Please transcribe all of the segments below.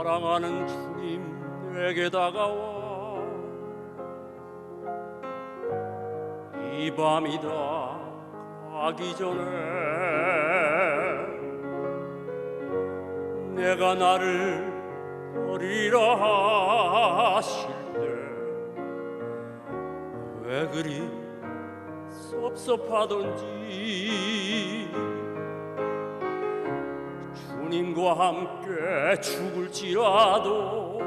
사랑하는 주님 내게 다가와. 이 밤이 다 가기 전에 내가 나를 버리라 하실 때 왜 그리 섭섭하던지 주님과 함께 죽을지라도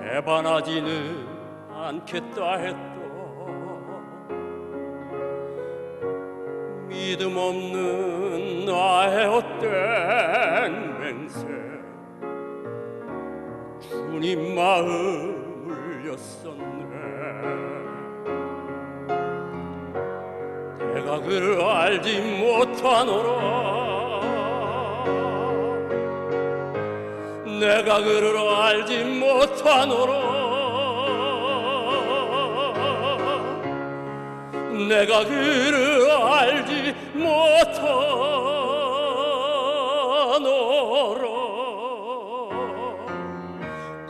배반하지는 않겠다 했던 믿음 없는 나의 헛된 맹세. 주님 마음을 였었네 그를 알지 못하노라. 내가 그를 알지 못하노라. 내가 그를 알지 못하노라.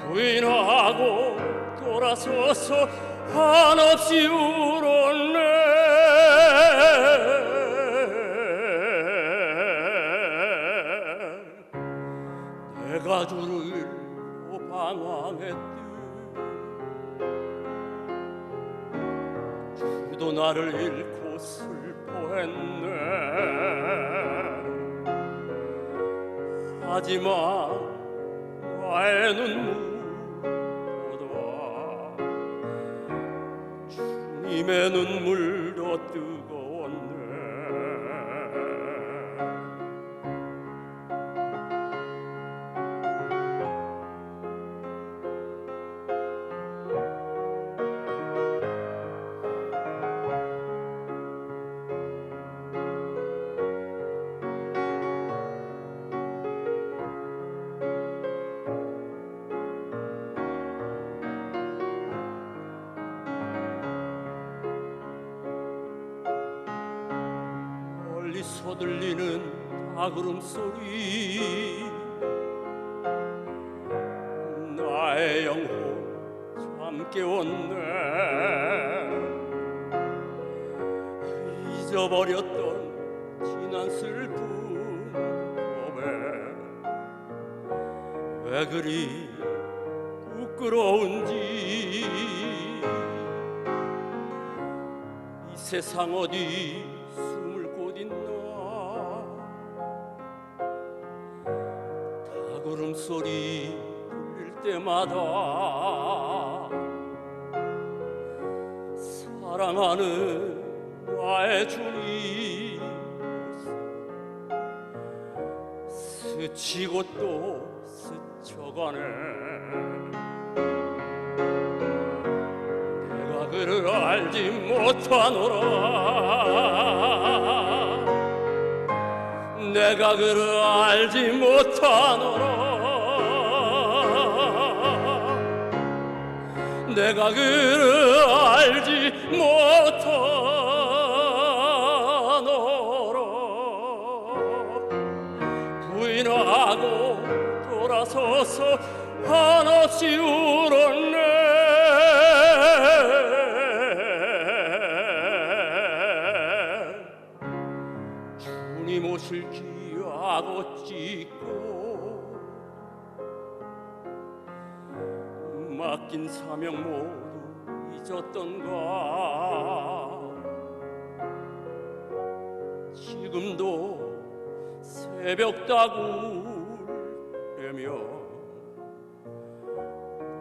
부인하고 돌아서서 한없이 울었네 내가 주를 방황했듯 주도 나를 잃고 슬퍼했네. 하지만 나의 눈물 주님의 눈물도 뜨거웠 네 멀리서 들리는 다구름 소리. 나의 영혼 잠 깨웠네. 잊어버렸던 지난 슬픈 고백 왜 그리 부끄러운지. 이 세상 어디 숨을 곳 있나 다구름 소리 들릴 때마다 사랑하는 나의 주님 스치고 또 스쳐가네. 내가 그를 알지 못하노라 내가 그를 알지 못하노라. 내가 그를 알지 못하노라. 부인하고 돌아서서 한없이 울었네. 주님 오실 기하고 찍고 맡긴 사명 모두 잊었던가. 지금도 새벽 다구려며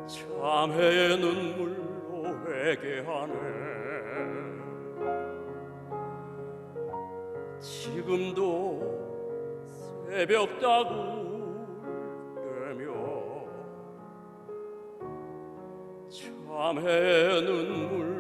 참회의 눈물로 회개하네. 지금도 새벽 다구려며 참회의 눈물